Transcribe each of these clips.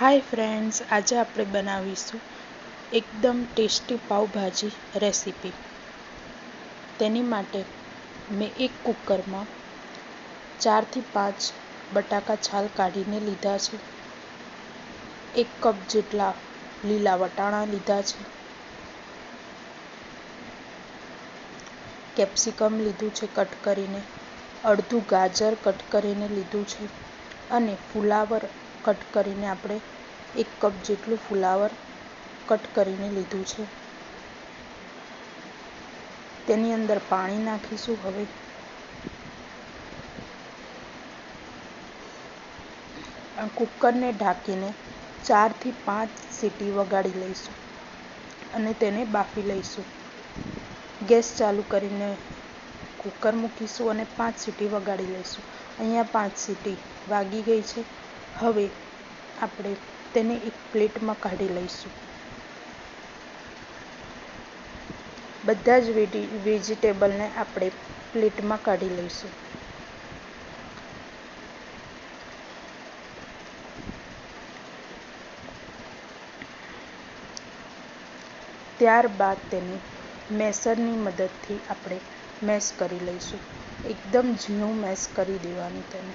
Hi friends આજે આપણે બનાવીશું એકદમ ટેસ્ટી પાઉભાજી રેસીપી. તેની માટે મેં એક કુકરમાં ચારથી પાંચ બટાકા છાલ કાઢીને લીધા છે. એક કપ જેટલા લીલા વટાણા લીધા છે. કેપ્સિકમ લીધું છે કટ કરીને, અડધું ગાજર કટ કરીને લીધું છે અને ફુલાવર કટ કરીને આપણે એક કપ જેટલું ફુલાવર કટ કરીને લીધું છે. તેની અંદર પાણી નાખીશું હવે. કુકરને ઢાંકીને ચારથી પાંચ સીટી વગાડી લઈશું અને તેને બાફી લઈશું. ગેસ ચાલુ કરીને કુકર મૂકીશું અને પાંચ સીટી વગાડી લઈશું. અહીંયા પાંચ સીટી વાગી ગઈ છે. હવે આપણે તેને એક પ્લેટમાં કાઢી લઈશું. બધા જ વેજીટેબલને આપણે પ્લેટમાં કાઢી લઈશું. ત્યારબાદ તેને મેસરની મદદથી આપણે મેશ કરી લઈશું. એકદમ ઝીણું મેશ કરી દેવાનું તેને.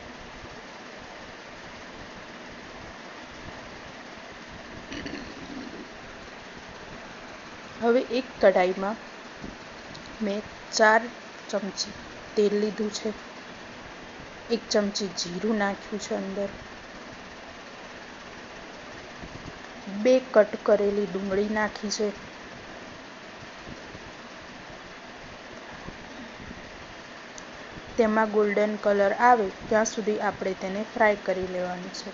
હવે એક કઢાઈમાં મેં ચાર ચમચી તેલ લીધું છે. એક ચમચી જીરું નાખ્યું છે અંદર. બે કટ કરેલી ડુંગળી નાખી છે. તેમાં ગોલ્ડન કલર આવે ત્યાં સુધી આપણે તેને ફ્રાય કરી લેવાનું છે.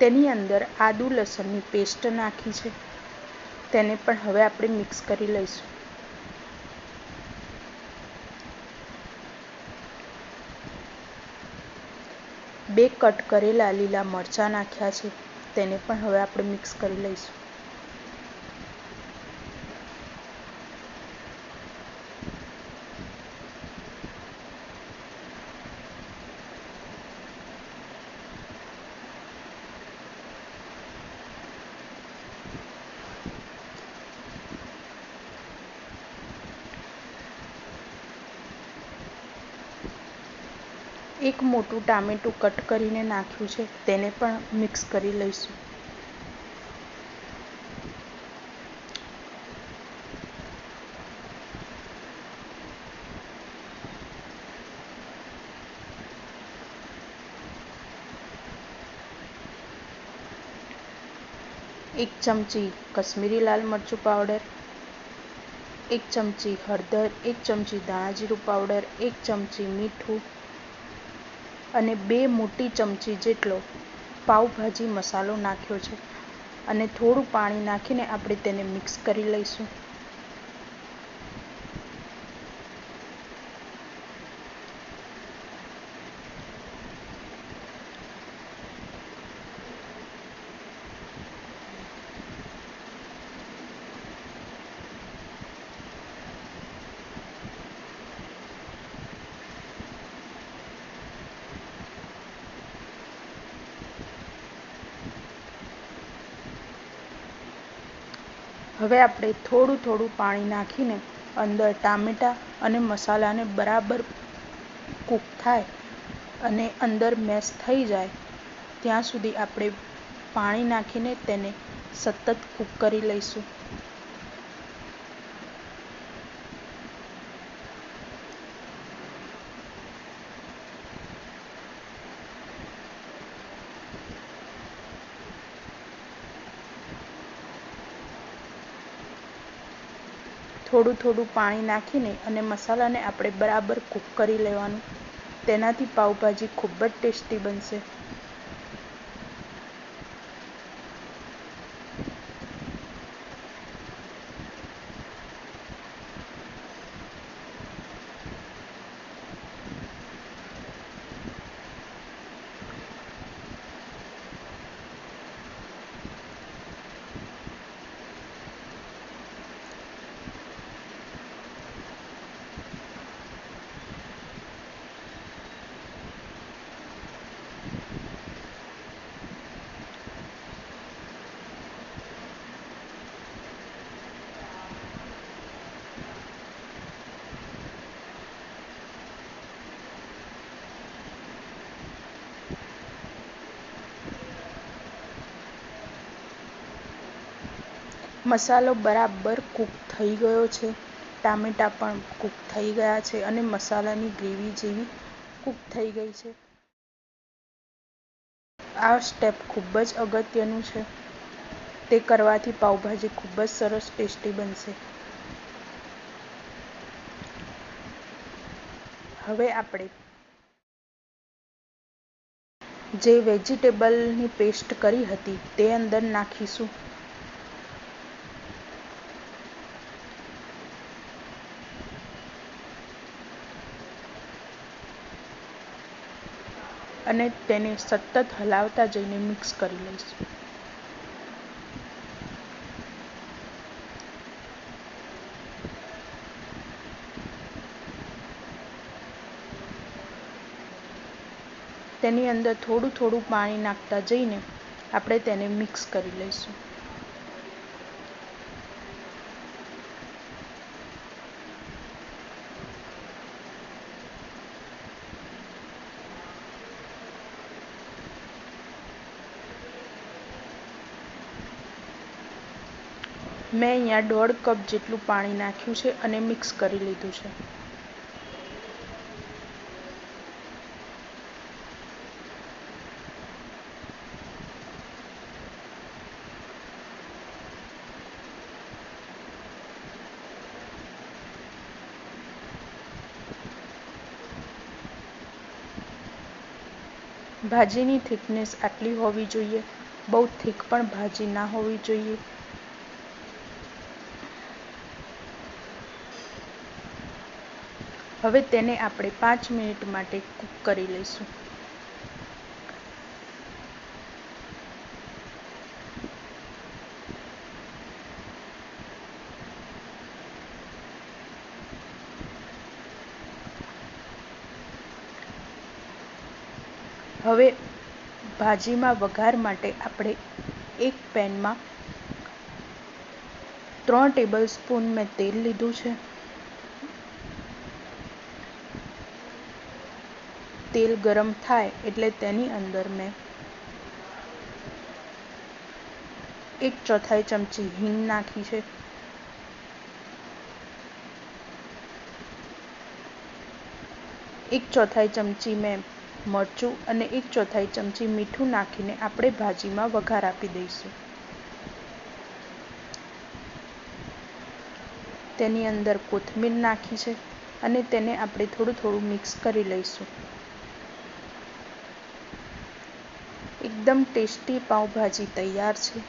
તેની અંદર આદુ, લસણની પેસ્ટ નાખી છે. તેને પણ હવે આપણે મિક્સ કરી લઈશું. બે કટ કરેલા લીલા મરચાં નાખ્યા છે. તેને પણ હવે આપણે મિક્સ કરી લઈશું. એક મોટું ટામેટું કટ કરીને નાખ્યું છે, તેને પણ મિક્સ કરી લઈશું. એક ચમચી કશ્મીરી લાલ મરચું પાવડર, એક ચમચી હળદર, એક ચમચી ધાણા પાવડર, એક ચમચી મીઠું અને બે મોટી ચમચી જેટલો પાઉંભાજી મસાલો નાખ્યો છે. અને થોડું પાણી નાખીને આપણે તેને મિક્સ કરી લઈશું. હવે આપણે થોડું થોડું પાણી નાખીને અંદર ટામેટાં અને મસાલાને બરાબર કૂક થાય અને અંદર મેશ થઈ જાય, ત્યાં સુધી આપણે પાણી નાખીને તેને સતત કૂક કરી લઈશું. થોડું થોડું પાણી નાખીને અને મસાલાને આપણે બરાબર કૂક કરી લેવાનું. તેનાથી પાઉંભાજી ખૂબ જ ટેસ્ટી બનશે. મસાલો બરાબર કૂક થઈ ગયો છે. ટામેટાં પણ કૂક થઈ ગયા છે અને મસાલાની ગ્રેવી જેવી કૂક થઈ ગઈ છે. આ સ્ટેપ ખૂબ જ અગત્યનું છે. તે કરવાથી પાઉભાજી ખૂબ જ સરસ ટેસ્ટી બનશે. હવે આપણે જે વેજીટેબલની પેસ્ટ કરી હતી તે અંદર નાખીશું. અને તેને સતત હલાવતા જઈને મિક્સ કરી લઈશું. તેની અંદર થોડું થોડું પાણી નાખતા જઈને આપણે તેને મિક્સ કરી લઈશું. મેં અહીંયા દોઢ કપ જેટલું પાણી નાખ્યું છે અને મિક્સ કરી લીધું છે. ભાજીની થિકનેસ આટલી હોવી જોઈએ, બહુ થીક પણ ભાજી ના હોવી જોઈએ. હવે તેને આપણે પાંચ મિનિટ માટે કૂક કરી લઈશું. હવે ભાજીમાં વઘાર માટે આપણે એક પેનમાં ત્રણ ટેબલ સ્પૂન મેં તેલ લીધું છે. તેલ ગરમ થાય એટલે તેની અંદર મેં એક ચોથાઈ ચમચી હિંગ નાખી છે. એક ચોથાઈ ચમચી મેં મરચું અને એક ચોથાઈ ચમચી મીઠું નાખીને આપણે ભાજીમાં વઘાર આપી દઈશું. તેની અંદર કોથમીર નાખી છે અને તેને આપણે થોડું થોડું મિક્સ કરી લઈશું. એકદમ ટેસ્ટી પાઉંભાજી તૈયાર છે.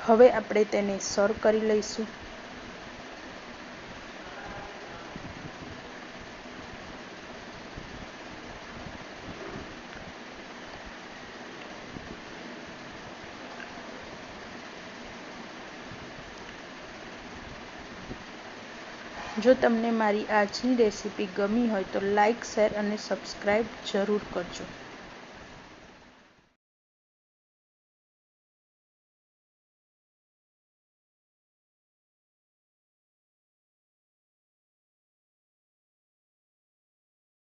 હવે આપણે તેને સર્વ કરી લઈશું. જો તમને મારી આજની રેસીપી ગમી હોય તો લાઈક, શેર અને સબસ્ક્રાઈબ જરૂર કરજો.